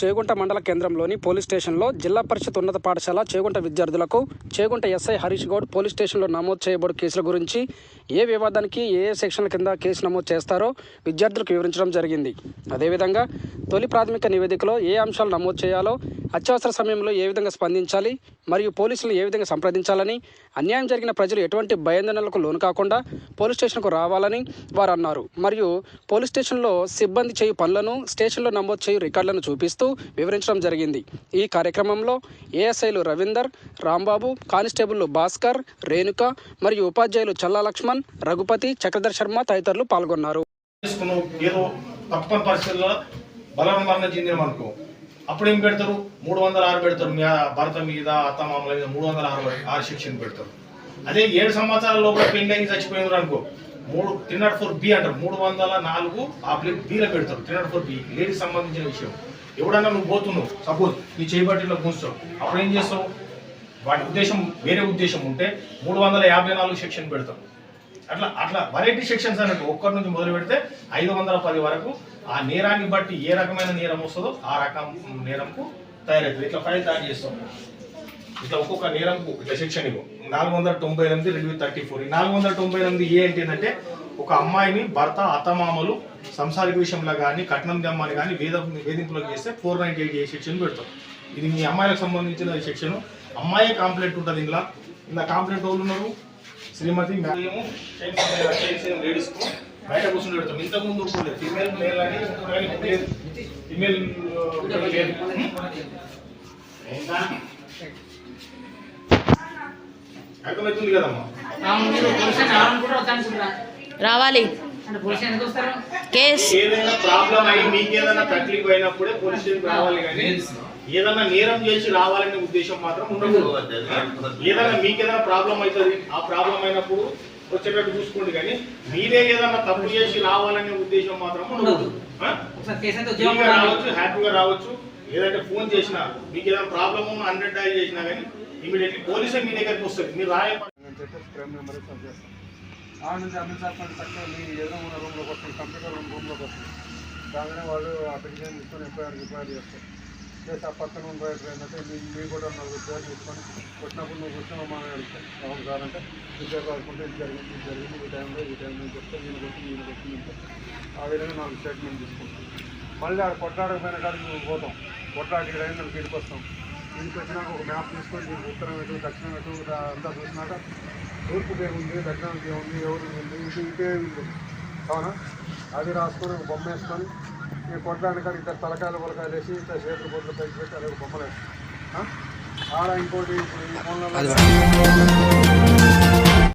చేగుంట మండల కేంద్రంలోని పోలీస్ స్టేషన్లో జిల్లా పరిషత్ ఉన్నత పాఠశాల చేగుంట విద్యార్థులకు చేగుంట ఎస్ఐ హరీష్ గౌడ్ పోలీస్ స్టేషన్లో నమోదు చేయబడు కేసుల గురించి ఏ వివాదానికి ఏ ఏ సెక్షన్ల కింద కేసు నమోదు చేస్తారో విద్యార్థులకు వివరించడం జరిగింది. అదేవిధంగా తొలి ప్రాథమిక నివేదికలో ఏ అంశాలు నమోదు చేయాలో అత్యవసర సమయంలో ఏ విధంగా స్పందించాలి మరియు పోలీసులను ఏ విధంగా సంప్రదించాలని అన్యాయం జరిగిన ప్రజలు ఎటువంటి భయాందోళనలకు లోను కాకుండా పోలీస్ స్టేషన్కు రావాలని వారు అన్నారు మరియు పోలీస్ స్టేషన్లో సిబ్బంది చేయు పనులను స్టేషన్లో నమోదు చేయు రికార్డులను చూపిస్తూ వివరించడం జరిగింది. ఈ కార్యక్రమంలో ఏఎస్ఐలు రవీందర్ రాంబాబు కానిస్టేబుల్ భాస్కర్ రేణుక మరియు ఉపాధ్యాయులు చల్లా లక్ష్మణ్ రఘుపతి చక్రధర్ శర్మ తదితరులు పాల్గొన్నారు. ఏదో తప్పని పరిస్థితుల్లో బలం మరణం అనుకో అప్పుడు ఏం పెడతారు? మూడు వందల ఆరు పెడతారు. మీ భర్త మీద అత్తమామల మీద మూడు వందల ఆరు ఆరు శిక్షణ పెడతారు. అదే ఏడు సంవత్సరాల లోపల పెండింగ్ చచ్చిపోయింది చచ్చిపోయినారు అనుకో. మూడు తిన్నట్ ఫోర్ బి అంటారు. మూడు వందల నాలుగు ఆ ప్లేట్ బీలో పెడతారు. తిన్నట్ ఫోర్ బి. లేడీకి సంబంధించిన విషయం. ఎవడన్నా నువ్వు పోతున్నావు. సపోజ్ నీ చేయబట్టిలో కూర్చోవు అప్పుడు ఏం చేస్తావు? వాటి ఉద్దేశం వేరే ఉద్దేశం ఉంటే మూడు వందల యాభై నాలుగు సెక్షన్ పెడతాం అట్లా అట్లా వెరైటీ సెక్షన్స్ అన్నట్టు ఒక్కరి నుంచి మొదలు పెడితే ఐదు వందల పది వరకు ఆ నేరాన్ని బట్టి ఏ రకమైన నేరం వస్తుందో ఆ రకం నేరంకు తయారవుతుంది. ఇట్లా ఫైల్ తయారు చేస్తాం. ఇట్లా ఒక్కొక్క నేరంకు ఇట్లా సెక్షన్ ఇవ్వు. నాలుగు వందల తొంభై ఎనిమిది రెండు థర్టీ ఫోర్. నాలుగు వందల తొంభై ఎనిమిది ఏ ఏంటంటే ఒక అమ్మాయిని భర్త అత్తమామలు సంసారిక విషయంలో కానీ కట్నం దమ్మని కానీ వేద వేధింపులకు చేస్తే four ninety eight A section పెడతాం. ఇది మీ అమ్మాయిలకు సంబంధించిన సెక్షన్ అమ్మాయి కాంప్లైంట్ ఉంటుంది ఇందులో. ఇలా కాంప్లైంట్ వాళ్ళు ఉన్నారు? శ్రీమతి మేడము లేడీస్ బయట కూర్చుని పెడతాం. ఇంతకు ముందు ఉండేది. ఫిమేల్ మేల్ అని లేదు. ఫిమేల్ లేదు. అర్థమవుతుంది కదమ్మా? రావాలి. కేస్. ఏదైనా ప్రాబ్లం అయ్యి మీకు ఏదైనా తక్లీఫ్ అయినప్పుడే పోలీస్ స్టేషన్ రావాలి కానీ ఏదైనా నేరం చేసి రావాలనే ఉద్దేశం మాత్రం ఉండకూడదు. ఏదైనా మీకు ఏదైనా ప్రాబ్లం అవుతుంది ఆ ప్రాబ్లం అయినప్పుడు వచ్చేటట్టు చూసుకోండి కానీ మీరే ఏదైనా తప్పు చేసి రావాలనే ఉద్దేశం మాత్రం ఉండకూడదు. ఆ? ఒకసారి కేసు అయితే ఉద్యోగం ఫ్రీగా రావాలి. రావచ్చు హ్యాపీగా రావచ్చు ఏదంటే ఫోన్ చేసినా మీకు ఏదైనా ప్రాబ్లమ్ ఉన్న హండ్రెడ్ డైల్ చేసినా కానీ ఇమీడియట్లీ పోలీసే మీ దగ్గరికి వస్తుంది. మీరు రాయ ఆ నుంచి అమితాబ్ సార్ మీ ఏదో ఉన్న రూమ్లోకి వస్తుంది కంప్యూటర్ రూమ్ రూమ్లోకి వస్తుంది. కాగానే వాళ్ళు అప్లికేషన్ తీసుకొని ఎఫ్ఐఆర్ రిఫైర్ చేస్తారు. చేసి ఆ పక్కన ఉన్న రైటర్ ఏంటంటే మీ మీ కూడా నలుగురు పేరు తీసుకొని వచ్చినప్పుడు నువ్వు కూర్చొని మా అడుగుతాను అవును సార్ అంటే విద్యార్థి కాకుండా ఇది జరిగింది ఇది జరిగింది ఈ టైంలో ఈ టైంలో చెప్తే నేను కొట్టి నేను కొట్టి నేను ఆ విధంగా నాకు స్టేట్మెంట్ తీసుకుంటాం మళ్ళీ ఆడ కొట్లాడకపోయిన కాడికి పోతాం కొట్లాడికి రైలు వీడికి వస్తాం వీడికి వచ్చినాక ఒక మ్యాప్ తీసుకొని దీనికి ఉత్తరం ఎటు దక్షిణం ఎటు అంతా చూసినాక తూర్పుకి ఏముంది దక్షిణానికి ఏముంది ఎవరు ఉంది ఇది ఇదే ఉంది. అవునా? అది రాసుకొని ఒక బొమ్మ వేసుకొని ఈ కొట్టడానికి ఇద్దరు తలకాయలు పొలకాయలు వేసి ఇట్లా చేతులు బొట్లు పైకి పెట్టి అదే ఒక బొమ్మలు వేస్తాం ఆడ ఇంకోటి ఇప్పుడు ఈ ఫోన్లలో